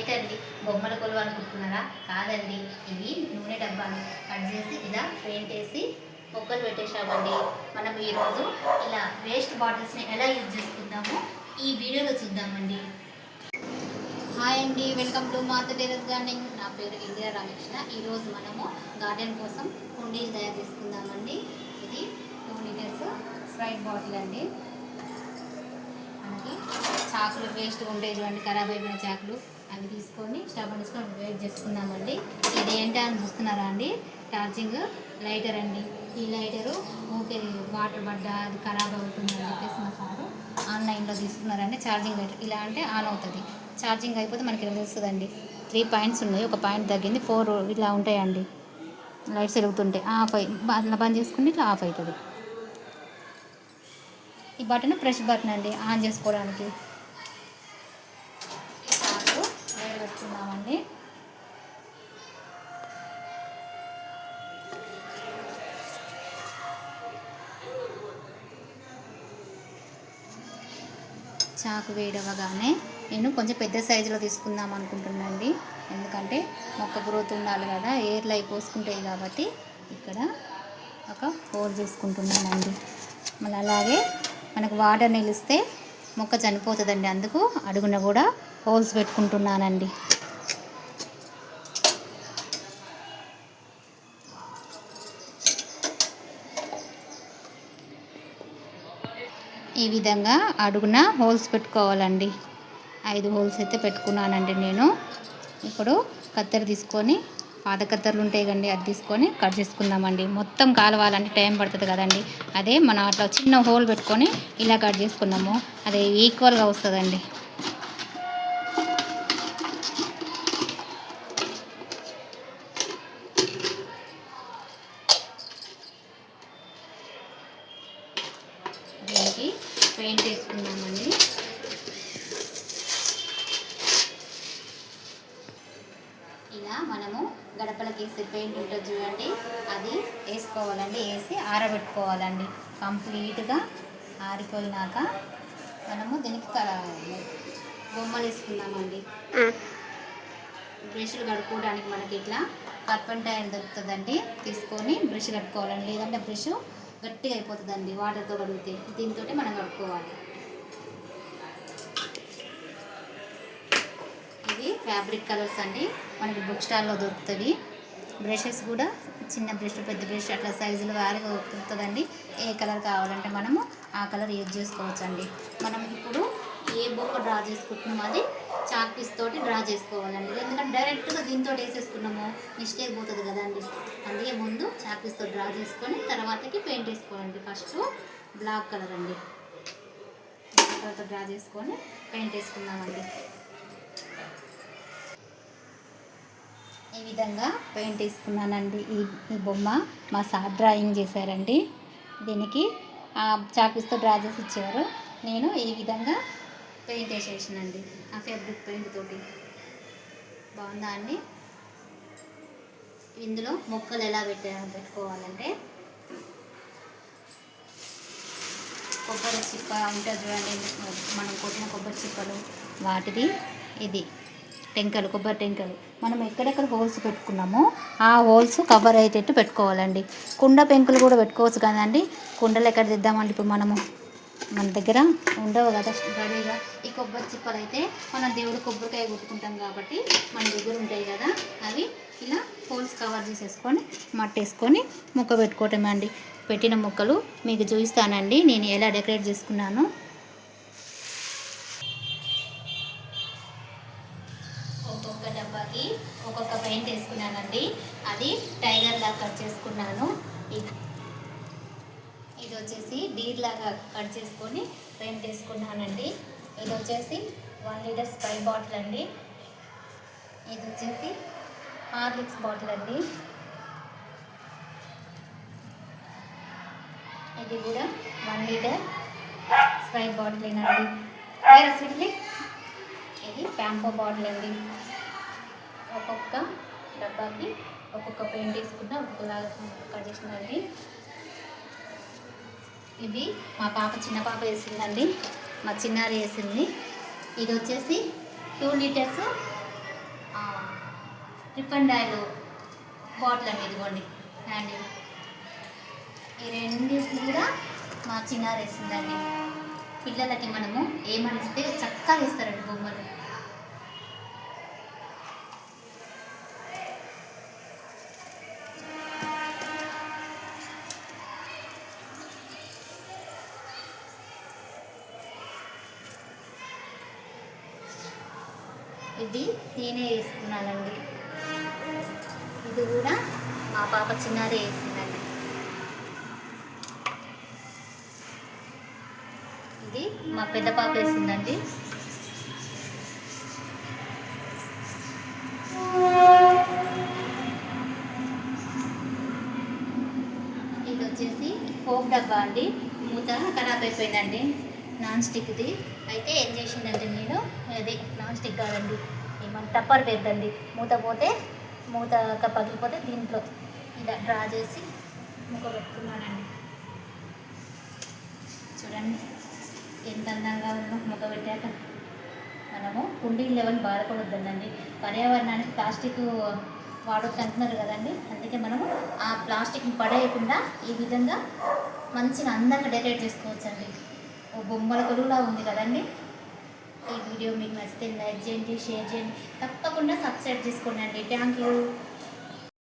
ఏంటండి బొమ్మల కొలువు అనుకుంటున్నారా కాదండి. ఇవి నూనె డబ్బాలు. కట్ చేసి ఇలా పెయింట్ వేసి మొక్కలు పెట్టేశామండి. మనం ఈరోజు ఇలా వేస్ట్ బాటిల్స్ని ఎలా యూజ్ చేసుకుందామో ఈ వీడియోలో చూద్దామండి. హాయ్ అండి. Welcome to Martha terrace gardening. నా పేరు ఇందిరా రామకృష్ణ. ఈరోజు మనము గార్డెన్ కోసం కుండీలు తయారు చేసుకుందామండి. ఇది టూ లీటర్స్ స్ప్రైట్ బాటిల్ అండి. మనకి చాకులు వేస్ట్ ఉంటాయి చూడండి ఖరాబ్ అయిపోయిన చాకులు. అవి తీసుకొని స్టవ్ తీసుకొని వేట్ చేసుకుందామండి. ఇది ఏంటి అని చూస్తున్నారా అండి? ఛార్జింగ్ లైటర్ అండి. ఈ లైటరు ఓకే వాటర్ పడ్డా అది ఖరాబ్ అవుతుంది అని చెప్పేసి మా సారు ఆన్లైన్లో తీసుకున్నారండి ఛార్జింగ్ లైటర్. ఇలా అంటే ఆన్ అవుతుంది. ఛార్జింగ్ అయిపోతే మనకి ఇలా తెలుస్తుందండి? త్రీ పాయింట్స్ ఉన్నాయి. ఒక పాయింట్ తగ్గింది ఫోర్ ఇలా ఉంటాయండి. లైట్స్ వెలుగుతుంటాయి ఆఫ్ అయి అట్లా బంద్ చేసుకుంటే ఇట్లా ఆఫ్ అవుతుంది. ఈ బటన్ ప్రెష్ బటన్ అండి ఆన్ చేసుకోవడానికి చాకు వేడి పెట్టుకుందామండి. చాకు వేడవగానే నేను కొంచెం పెద్ద సైజులో తీసుకుందాం అనుకుంటున్నానండి. ఎందుకంటే మొక్క గ్రోత్ ఉండాలి కదా ఎయిర్లో అవి పోసుకుంటాయి కాబట్టి ఇక్కడ ఒక హోల్ చేసుకుంటున్నానండి. మళ్ళీ అలాగే మనకు వాటర్ నిలిస్తే మొక్క చనిపోతుందండి. అందుకు అడుగున కూడా హోల్స్ పెట్టుకుంటున్నానండి. ఈ విధంగా అడుగున హోల్స్ పెట్టుకోవాలండి. ఐదు హోల్స్ అయితే పెట్టుకున్నానండి నేను. ఇప్పుడు కత్తెర తీసుకొని పాత ఉంటాయి కండి అది తీసుకొని కట్ చేసుకుందామండి. మొత్తం కాలవాలంటే టైం పడుతుంది కదండి. అదే మనం అట్లా చిన్న హోల్ పెట్టుకొని ఇలా కట్ చేసుకున్నాము అదే ఈక్వల్గా వస్తుందండి. దీనికి పెయింట్ వేసుకున్నాము మనము గడపలకి వేసే పెయింట్ ఉంటుంది చూడండి. అది వేసుకోవాలండి వేసి ఆరబెట్టుకోవాలండి. కంప్లీట్గా ఆరిపోయినాక మనము దీనికి బొమ్మలు వేసుకుందామండి. బ్రష్లు కడుక్కోవడానికి మనకి ఇట్లా కర్పన్ టైర్ దొరుకుతుందండి. తీసుకొని బ్రష్ కట్టుకోవాలండి. లేదంటే బ్రష్ గట్టిగా అయిపోతుందండి వాటర్తో కడిగితే. దీంతో మనం కడుక్కోవాలి. ఫ్యాబ్రిక్ కలర్స్ అండి. మనకి బుక్ స్టాల్లో దొరుకుతుంది బ్రషెస్ కూడా చిన్న బ్రష్ పెద్ద బ్రష్ అట్లా సైజులు వారిగా దొరుకుతుందండి. ఏ కలర్ కావాలంటే మనము ఆ కలర్ యూజ్ చేసుకోవచ్చు అండి మనం ఇప్పుడు ఏ బొమ్మ డ్రా చేసుకుంటున్నామో అది చాక్ పీస్ తోటి డ్రా చేసుకోవాలండి. ఎందుకంటే డైరెక్ట్గా దీంతో వేసేసుకున్నాము మిస్టేక్ పోతుంది కదండి. అందుకే ముందు చాక్ పీస్తో డ్రా చేసుకొని తర్వాతకి పెయింట్ వేసుకోవాలండి. ఫస్ట్ బ్లాక్ కలర్ అండి. బ్లాక్ కలర్తో డ్రా చేసుకొని పెయింట్ వేసుకుందామండి. ఈ విధంగా పెయింట్ వేసుకున్నానండి. ఈ ఈ బొమ్మ మా సార్ డ్రాయింగ్ చేశారండి. దీనికి ఆ చాపీస్తో డ్రా చేసి ఇచ్చారు నేను ఈ విధంగా పెయింట్ వేసేసానండి. ఆ ఫేబ్రిక్ పెయింట్ తోటి. బాగుందా అండి? ఇందులో మొక్కలు ఎలా పెట్టా పెట్టుకోవాలంటే కొబ్బరి చిప్ప ఉంటుంది చూడండి మనం కొట్టిన కొబ్బరి చిప్పలు వాటిది ఇది. టెంకలు కొబ్బరి టెంకలు. మనం ఎక్కడెక్కడ హోల్స్ పెట్టుకున్నామో ఆ హోల్స్ కవర్ అయ్యేటట్టు పెట్టుకోవాలండి. కుండ పెంకులు కూడా పెట్టుకోవచ్చు కదండి. కుండలు ఎక్కడ తెద్దామండి? ఇప్పుడు మనము మన దగ్గర ఉండవు కదా రెడీగా ఈ కొబ్బరి చిప్పలు అయితే మనం దేవుడు కొబ్బరికాయ కొట్టుకుంటాం కాబట్టి మన దగ్గర ఉంటాయి కదా. అవి ఇలా హోల్స్ కవర్ చేసేసుకొని మట్టేసుకొని ముక్క పెట్టుకోవటమే అండి. పెట్టిన ముక్కలు మీకు చూపిస్తానండి. నేను ఎలా డెకరేట్ చేసుకున్నాను ఒక్కొక్క డబ్బాకి ఒక్కొక్క పెయింట్ వేసుకున్నానండి అది టైగర్ లాగా కట్ చేసుకున్నాను. ఇది ఇది వచ్చేసి డీర్ లాగా కట్ చేసుకొని పెయింట్ వేసుకున్నానండి ఇది వచ్చేసి వన్ లీటర్ స్ప్రై బాటిల్ అండి. ఇది వచ్చేసి హార్లిక్స్ బాటిల్ అండి. ఇది కూడా వన్ లీటర్ స్ప్రై బాటిల్ అండి? వేరే స్వీట్లీ ఇది ప్యాంపో బాటిల్ అండి. ఒక్కొక్క డబ్బాకి ఒక్కొక్క పెయింట్ వేసుకుంటే ఒక్కొక్కలాగా కట్ చేసిందండి. ఇది మా పాప చిన్న పాప వేసిందండి. మా చిన్నారి వేసింది. ఇది వచ్చేసి two litres refined oil bottle అండి ఇదిగోండి. హ్యాండ్ ఈ రెండింటిని కూడా మా చిన్నారు వేసిందండి. పిల్లలకి మనము ఏమనిస్తే చక్కగా ఇస్తారండి బొమ్మలు. ఇది నేనే వేసుకున్నానండి. ఇది కూడా మా పాప చిన్నారే వేసిందండి. ఇది మా పెద్ద పాప వేసిందండి. ఇది వచ్చేసి ఫోక్ డబ్బా అండి. మూత ఖరాబ్ అయిపోయిందండి. నాన్ స్టిక్ది అయితే ఏం చేసిందంటే నేను అది నాన్ స్టిక్ కాదండి ఏమన్నా టప్పర్ వేద్దండి. మూత పోతే మూత పగిలిపోతే దీంట్లో ఇలా డ్రా చేసి ముక్క పెట్టుకున్నానండి. చూడండి ఎంత అందంగా ఉందో ముక్క పెట్టాక. మనము కుండీలు లెవెల్ బాధపడొద్దండి. పర్యావరణానికి ప్లాస్టిక్ వాడొద్దు అంటున్నారు కదండి. అందుకే మనము ఆ ప్లాస్టిక్ని పడేయకుండా ఈ విధంగా మంచిగా అందంగా డెకరేట్ చేసుకోవచ్చండి. ఓ బొమ్మల కొలువులా ఉంది కదండి? ఈ వీడియో మీకు నచ్చితే లైక్ చేయండి షేర్ చేయండి. తప్పకుండా సబ్స్క్రైబ్ చేసుకోండి అండి. Thank you.